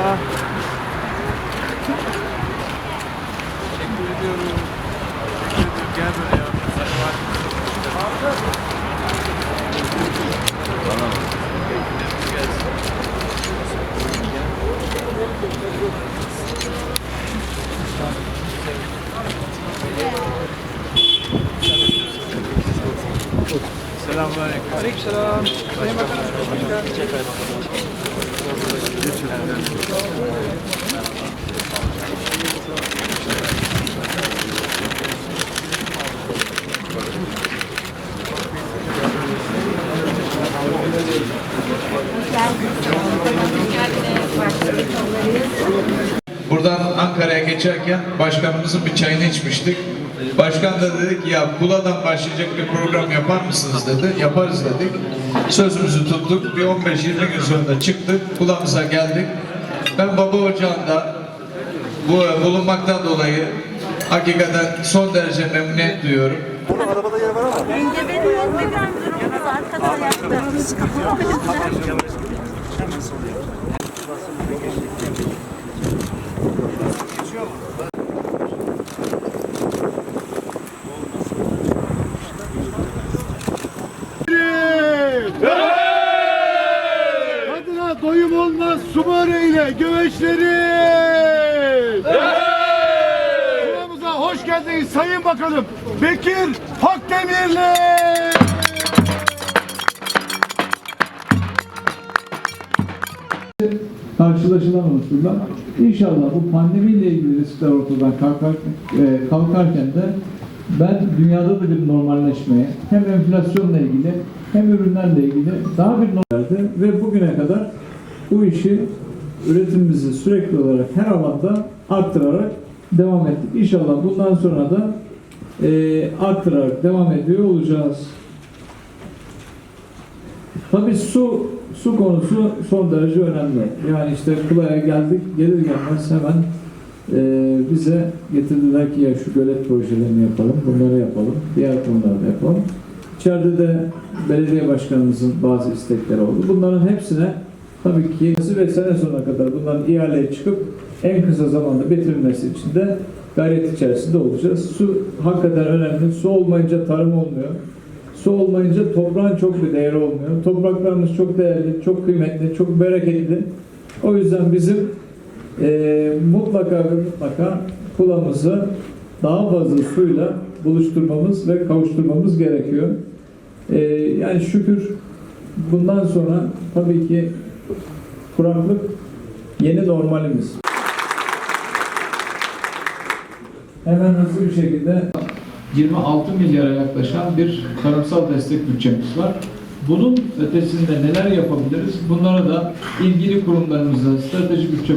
Teşekkür ediyorum. Teşekkür ediyorum. Gel böyle ya. Sen var. Selamünaleyküm. Aleykümselam. Sayın Buradan Ankara'ya geçerken başkanımızın bir çayını içmiştik. Başkan da dedi ki ya Kula'dan başlayacak bir program yapar mısınız dedi. Yaparız dedik. Sözümüzü tuttuk. Bir 15-20 gün sonra çıktık. Kula'mıza geldik. Ben Baba Ocağı'nda bu bulunmaktan dolayı hakikaten son derece memnuniyet duyuyorum. Önce Kadına doyum olmaz su böreğiyle göveçleri. Buramıza hoş geldiniz Sayın Bakanım. Bekir Pakdemirli. Karşılaşılan unsurlar. İnşallah bu pandemiyle ilgili riskler ortadan kalkar, e, kalkarken de ben dünyada da bir normalleşmeye hem enflasyonla ilgili hem ürünlerle ilgili daha bir normalde ve bugüne kadar bu işi üretimimizi sürekli olarak her alanda arttırarak devam ettik. İnşallah bundan sonra da e, arttırarak devam ediyor olacağız. Tabii su su konusu son derece önemli. Yani işte Kula'ya geldik, gelir gelmez hemen e, bize getirdiler ki ya şu gölet projelerini yapalım, bunları yapalım, diğer konuları da yapalım. İçeride de belediye başkanımızın bazı istekleri oldu. Bunların hepsine tabii ki ve sene sonuna kadar bunların ihaleye çıkıp en kısa zamanda bitirilmesi için de gayret içerisinde olacağız. Su hakikaten önemli. Su olmayınca tarım olmuyor. Su olmayınca toprağın çok bir değeri olmuyor. Topraklarımız çok değerli, çok kıymetli, çok bereketli. O yüzden bizim eee, mutlaka ve mutlaka kulağımızı daha fazla suyla buluşturmamız ve kavuşturmamız gerekiyor. Eee, yani şükür bundan sonra tabii ki kuraklık yeni normalimiz. Hemen hızlı bir şekilde 26 milyara yaklaşan bir tarımsal destek bütçemiz var. Bunun ötesinde neler yapabiliriz? Bunlara da ilgili kurumlarımızla strateji bütçe